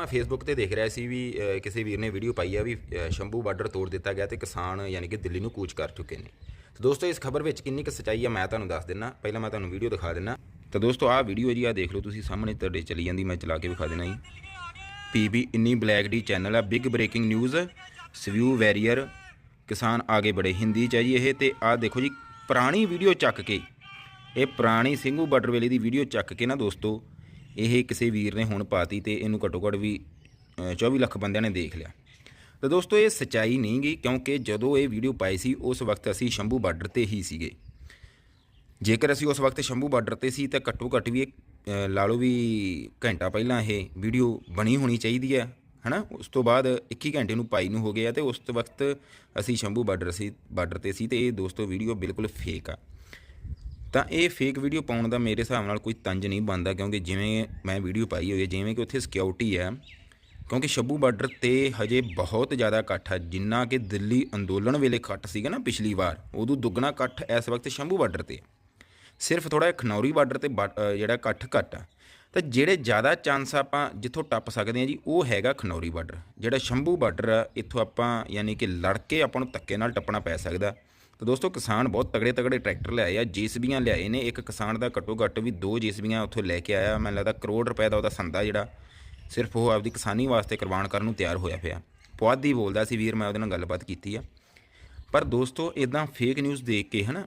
ਮੈਂ ਫੇਸਬੁੱਕ ਤੇ ਦੇਖ ਰਿਹਾ ਸੀ ਵੀ ਕਿਸੇ ਵੀਰ ਨੇ ਵੀਡੀਓ ਪਾਈ ਆ ਵੀ ਸ਼ੰਭੂ ਬਾਰਡਰ ਤੋੜ ਦਿੱਤਾ ਗਿਆ ਤੇ ਕਿਸਾਨ ਯਾਨੀ ਕਿ ਦਿੱਲੀ ਨੂੰ ਕੂਚ ਕਰ ਚੁੱਕੇ ਨੇ। ਤੇ ਦੋਸਤੋ, ਇਸ ਖਬਰ ਵਿੱਚ ਕਿੰਨੀ ਕੁ ਸੱਚਾਈ ਆ ਮੈਂ ਤੁਹਾਨੂੰ ਦੱਸ ਦਿੰਨਾ। ਪਹਿਲਾਂ ਮੈਂ ਤੁਹਾਨੂੰ ਵੀਡੀਓ ਦਿਖਾ ਦਿੰਨਾ। ਤਾਂ ਦੋਸਤੋ, ਆਹ ਵੀਡੀਓ ਜੀ ਆ ਦੇਖ ਲਓ ਤੁਸੀਂ, ਸਾਹਮਣੇ ਤੁਹਾਡੇ ਚਲੀ ਜਾਂਦੀ, ਮੈਂ ਚਲਾ ਕੇ ਵਿਖਾ ਦੇਣਾ ਜੀ। ਪੀਬੀ ਇੰਨੀ ਬਲੈਕ ਡੀ ਚੈਨਲ ਆ ਬਿਗ ਬ੍ਰੇਕਿੰਗ ਨਿਊਜ਼ ਸਵਿਊ ਵੈਰੀਅਰ ਕਿਸਾਨ ਆਗੇ ਬੜੇ, ਹਿੰਦੀ ਚ ਹੈ ਜੀ ਇਹ, ਤੇ ਆਹ ਦੇਖੋ ਜੀ, ਪੁਰਾਣੀ ਵੀਡੀਓ ਚੱਕ ਕੇ, ਇਹ ਪੁਰਾਣੀ ਸਿੰਘੂ ਬਾਰਡਰ ਵੇਲੇ ਦੀ ਵੀਡੀਓ ਚੱਕ ਕੇ ਨਾ ਦੋਸਤੋ ਇਹ ਕਿਸੇ ਵੀਰ ਨੇ ਹੁਣ ਪਾਤੀ ਤੇ ਇਹਨੂੰ ਘੱਟੋ ਘੱਟ ਵੀ ਅ, 24 ਲੱਖ ਬੰਦਿਆਂ ਨੇ ਦੇਖ ਲਿਆ। ਤਾਂ ਦੋਸਤੋ ਇਹ ਸਚਾਈ ਨਹੀਂ ਗਈ ਕਿਉਂਕਿ ਜਦੋਂ ਇਹ ਵੀਡੀਓ ਪਾਈ ਸੀ ਉਸ ਵਕਤ ਅਸੀਂ ਸ਼ੰਭੂ ਬਾਰਡਰ ਤੇ ਹੀ ਸੀਗੇ। ਜੇਕਰ ਅਸੀਂ ਉਸ ਵਕਤ ਸ਼ੰਭੂ ਬਾਰਡਰ ਤੇ ਸੀ ਤਾਂ ਘੱਟੋ ਘੱਟ ਵੀ ਇਹ ਲਾ ਲਓ ਵੀ ਘੰਟਾ ਪਹਿਲਾਂ ਇਹ ਵੀਡੀਓ ਬਣੀ ਹੋਣੀ ਚਾਹੀਦੀ ਹੈ ਹਨਾ? ਉਸ ਤੋਂ ਬਾਅਦ 21 ਘੰਟੇ ਨੂੰ ਪਾਈ ਨੂੰ ਹੋ ਗਿਆ ਆ ਤੇ ਉਸ ਵਕਤ ਅਸੀਂ ਸ਼ੰਭੂ ਬਾਰਡਰ ਸੀ ਬਾਰਡਰ ਤੇ ਸੀ ਤੇ ਇਹ ਦੋਸਤੋ ਵੀਡੀਓ ਬਿਲਕੁਲ ਫੇਕ ਆ। ਤਾਂ ਇਹ ਫੇਕ ਵੀਡੀਓ ਪਾਉਣ ਦਾ ਮੇਰੇ ਹਿਸਾਬ ਨਾਲ ਕੋਈ ਤੰਜ ਨਹੀਂ ਬਣਦਾ, ਕਿਉਂਕਿ ਜਿਵੇਂ ਮੈਂ ਵੀਡੀਓ ਪਾਈ ਹੋਈ ਹੈ, ਜਿਵੇਂ ਕਿ ਉੱਥੇ ਸਿਕਿਉਰਿਟੀ ਹੈ, ਕਿਉਂਕਿ ਸ਼ੰਭੂ ਬਾਰਡਰ ਤੇ ਹਜੇ ਬਹੁਤ ਜ਼ਿਆਦਾ ਇਕੱਠ ਹੈ ਜਿੰਨਾ ਕਿ ਦਿੱਲੀ ਅੰਦੋਲਨ ਵੇਲੇ ਇਕੱਠ ਸੀਗਾ ਨਾ ਪਿਛਲੀ ਵਾਰ, ਉਦੋਂ ਦੁੱਗਣਾ ਇਕੱਠ ਇਸ ਵਕਤ ਸ਼ੰਭੂ ਬਾਰਡਰ ਤੇ ਹੈ। ਸਿਰਫ ਥੋੜਾ ਖਨੌਰੀ ਬਾਰਡਰ ਤੇ ਬਾ- ਜਿਹੜਾ ਇਕੱਠ ਘੱਟ ਆ ਤਾਂ ਜਿਹੜੇ ਜ਼ਿਆਦਾ ਚਾਂਸ ਆਪਾਂ ਜਿੱਥੋਂ ਟੱਪ ਸਕਦੇ ਹਾਂ ਜੀ, ਉਹ ਹੈਗਾ ਖਨੌਰੀ ਬਾਰਡਰ, ਜਿਹੜਾ ਸ਼ੰਭੂ ਬਾਰਡਰ ਆ, ਇੱਥੋਂ ਆਪਾਂ ਯਾਨੀ ਕਿ ਲੜ ਕੇ ਆਪਾਂ ਨੂੰ ਧੱਕੇ ਨਾਲ ਟੱਪਣਾ ਪੈ ਸਕਦਾ ਤਾਂ ਦੋਸਤੋ ਕਿਸਾਨ ਬਹੁਤ ਤਗੜੇ ਤਗੜੇ ਟਰੈਕਟਰ ਲਿਆਏ ਆ, ਜੀਸੀਬੀਆਂ ਲਿਆਏ ਨੇ। ਇੱਕ ਕਿਸਾਨ ਦਾ ਘੱਟੋ ਘੱਟ ਵੀ ਦੋ ਜੀਸੀਬੀਆਂ ਉੱਥੋਂ ਲੈ ਕੇ ਆਇਆ। ਮੈਨੂੰ ਲੱਗਦਾ ਕਰੋੜ ਰੁਪਏ ਦਾ ਉਹਦਾ ਸੰਦਾ ਜਿਹੜਾ ਸਿਰਫ ਉਹ ਆਪਦੀ ਕਿਸਾਨੀ ਵਾਸਤੇ ਕੁਰਬਾਨ ਕਰਨ ਨੂੰ ਤਿਆਰ ਹੋਇਆ ਪਿਆ। ਪੁਆਧੀ ਬੋਲਦਾ ਸੀ, ਵੀਰ, ਮੈਂ ਉਹਦੇ ਨਾਲ ਗੱਲਬਾਤ ਕੀਤੀ ਆ। ਪਰ ਦੋਸਤੋ ਇਦਾਂ ਫੇਕ ਨਿਊਜ਼ ਦੇਖ ਕੇ ਹਨਾ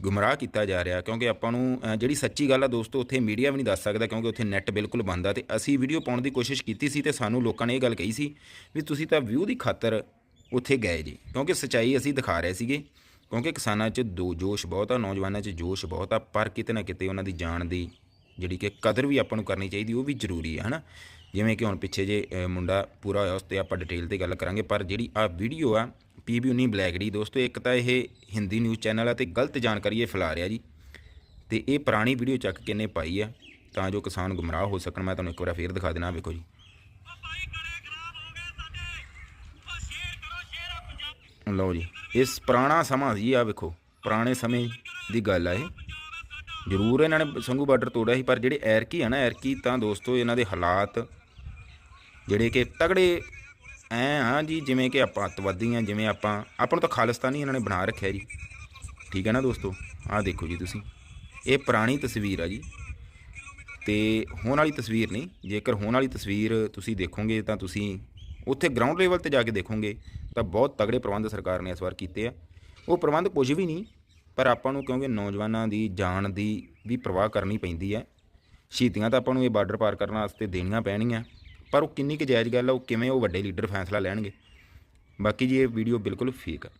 ਗੁੰਮਰਾਹ ਕੀਤਾ ਜਾ ਰਿਹਾ, ਕਿਉਂਕਿ ਆਪਾਂ ਨੂੰ ਜਿਹੜੀ ਸੱਚੀ ਗੱਲ ਆ ਦੋਸਤੋ, ਉੱਥੇ ਮੀਡੀਆ ਵੀ ਨਹੀਂ ਦੱਸ ਸਕਦਾ, ਕਿਉਂਕਿ ਉੱਥੇ ਨੈੱਟ ਬਿਲਕੁਲ ਬੰਦ ਆ। ਤੇ ਅਸੀਂ ਵੀਡੀਓ ਪਾਉਣ ਦੀ ਕੋਸ਼ਿਸ਼ ਕੀਤੀ ਸੀ ਤੇ ਸਾਨੂੰ ਲੋਕਾਂ ਨੇ ਇਹ ਗੱਲ ਕਹੀ ਸੀ ਵੀ ਤੁਸੀਂ ਤਾਂ ਵਿਊ ਦੀ ਖਾਤਰ ਉੱਥੇ ਗਏ ਜੀ। ਕਿਉਂਕਿ ਸੱਚਾਈ ਅਸੀਂ ਦਿਖਾ ਰਹੇ ਸੀਗੇ, ਕਿਉਂਕਿ ਕਿਸਾਨਾਂ 'ਚ ਦੋ ਜੋਸ਼ ਬਹੁਤ ਆ, ਨੌਜਵਾਨਾਂ 'ਚ ਜੋਸ਼ ਬਹੁਤ ਆ, ਪਰ ਕਿਤੇ ਨਾ ਕਿਤੇ ਉਹਨਾਂ ਦੀ ਜਾਨ ਦੀ ਜਿਹੜੀ ਕਿ ਕਦਰ ਵੀ ਆਪਾਂ ਨੂੰ ਕਰਨੀ ਚਾਹੀਦੀ, ਉਹ ਵੀ ਜ਼ਰੂਰੀ ਹੈ ਹਨਾ? ਜਿਵੇਂ ਕਿ ਹੁਣ ਪਿੱਛੇ ਜੇ ਮੁੰਡਾ ਪੂਰਾ ਹੋਇਆ, ਉਸ ਤੇ ਆਪਾਂ ਡਿਟੇਲ ਤੇ ਗੱਲ ਕਰਾਂਗੇ, ਪਰ ਜਿਹੜੀ ਆ ਵੀਡੀਓ ਆ ਪੀਬੀ 19 ਬਲੈਕ ਡੀ ਦੋਸਤੋ, ਇੱਕ ਤਾਂ ਇਹ ਹਿੰਦੀ ਨਿਊਜ਼ ਚੈਨਲ ਆ ਤੇ ਗਲਤ ਜਾਣਕਾਰੀ ਇਹ ਫੈਲਾ ਰਿਹਾ ਜੀ। ਤੇ ਇਹ ਪੁਰਾਣੀ ਵੀਡੀਓ ਚੱਕ ਕੇ ਨੇ ਪਾਈ ਆ, ਤਾਂ ਜੋ ਕਿਸਾਨ ਗੁੰਮਰਾਹ ਹੋ ਸਕਣ। ਮੈਂ ਤੁਹਾਨੂੰ ਇੱਕ ਵਾਰ ਫੇਰ ਦਿਖਾ ਦੇਣਾ ਵੇਖੋ ਜੀ। ਲਓ ਜੀ, ਇਸ ਪੁਰਾਣਾ ਸਮਾਂ ਜੀ ਆ ਵੇਖੋ, ਪੁਰਾਣੇ ਸਮੇਂ ਦੀ ਗੱਲ ਆ ਇਹ। ਜ਼ਰੂਰ ਇਹਨਾਂ ਨੇ ਸੰਗੂ ਬਾਰਡਰ ਤੋੜਿਆ ਸੀ, ਪਰ ਜਿਹੜੇ ਐਰਕੀ ਆ ਨਾ, ਐਰਕੀ ਤਾਂ ਦੋਸਤੋ ਇਹਨਾਂ ਦੇ ਹਾਲਾਤ ਜਿਹੜੇ ਕਿ ਤਗੜੇ ਐ ਆ ਜੀ, ਜਿਵੇਂ ਕਿ ਆਪਾਂ ਅੱਤਵਾਦੀ ਆ, ਜਿਵੇਂ ਆਪਾਂ ਆਪਾਂ ਨੂੰ ਤਾਂ ਖਾਲਿਸਤਾਨੀ ਇਹਨਾਂ ਨੇ ਬਣਾ ਰੱਖਿਆ ਜੀ। ਠੀਕ ਹੈ ਨਾ ਦੋਸਤੋ? ਆਹ ਦੇਖੋ ਜੀ ਤੁਸੀਂ, ਇਹ ਪੁਰਾਣੀ ਤਸਵੀਰ ਆ ਜੀ। ਤੇ ਹੋਣ ਵਾਲੀ ਤਸਵੀਰ ਨਹੀਂ, ਜੇਕਰ ਹੋਣ ਵਾਲੀ ਤਸਵੀਰ ਤੁਸੀਂ ਦੇਖੋਗੇ ਤਾਂ ਤੁਸੀਂ ਉੱਥੇ ਗਰਾਊਂਡ ਲੈਵਲ ਤੇ ਜਾ ਕੇ ਦੇਖੋਗੇ, ਤਾਂ ਬਹੁਤ ਤਗੜੇ ਪ੍ਰਬੰਧ ਸਰਕਾਰ ਨੇ ਇਸ ਵਾਰ ਕੀਤੇ ਆ। ਉਹ ਪ੍ਰਬੰਧ ਕੁਝ ਵੀ ਨਹੀਂ, ਪਰ ਆਪਾਂ ਨੂੰ ਕਿਉਂਕਿ ਨੌਜਵਾਨਾਂ ਦੀ ਜਾਨ ਦੀ ਵੀ ਪਰਵਾਹ ਕਰਨੀ ਪੈਂਦੀ ਹੈ। ਸ਼ਹੀਦੀਆਂ ਤਾਂ ਆਪਾਂ ਨੂੰ ਇਹ ਬਾਰਡਰ ਪਾਰ ਕਰਨ ਵਾਸਤੇ ਦੇਣੀਆਂ ਪੈਣਗੀਆਂ, ਪਰ ਉਹ ਕਿੰਨੀ ਕੁ ਜਾਇਜ਼ ਗੱਲ ਆ, ਉਹ ਕਿਵੇਂ ਉਹ ਵੱਡੇ ਲੀਡਰ ਫੈਸਲਾ ਲੈਣਗੇ। ਬਾਕੀ ਜੀ, ਇਹ ਵੀਡੀਓ ਬਿਲਕੁਲ ਫੇਕ ਆ।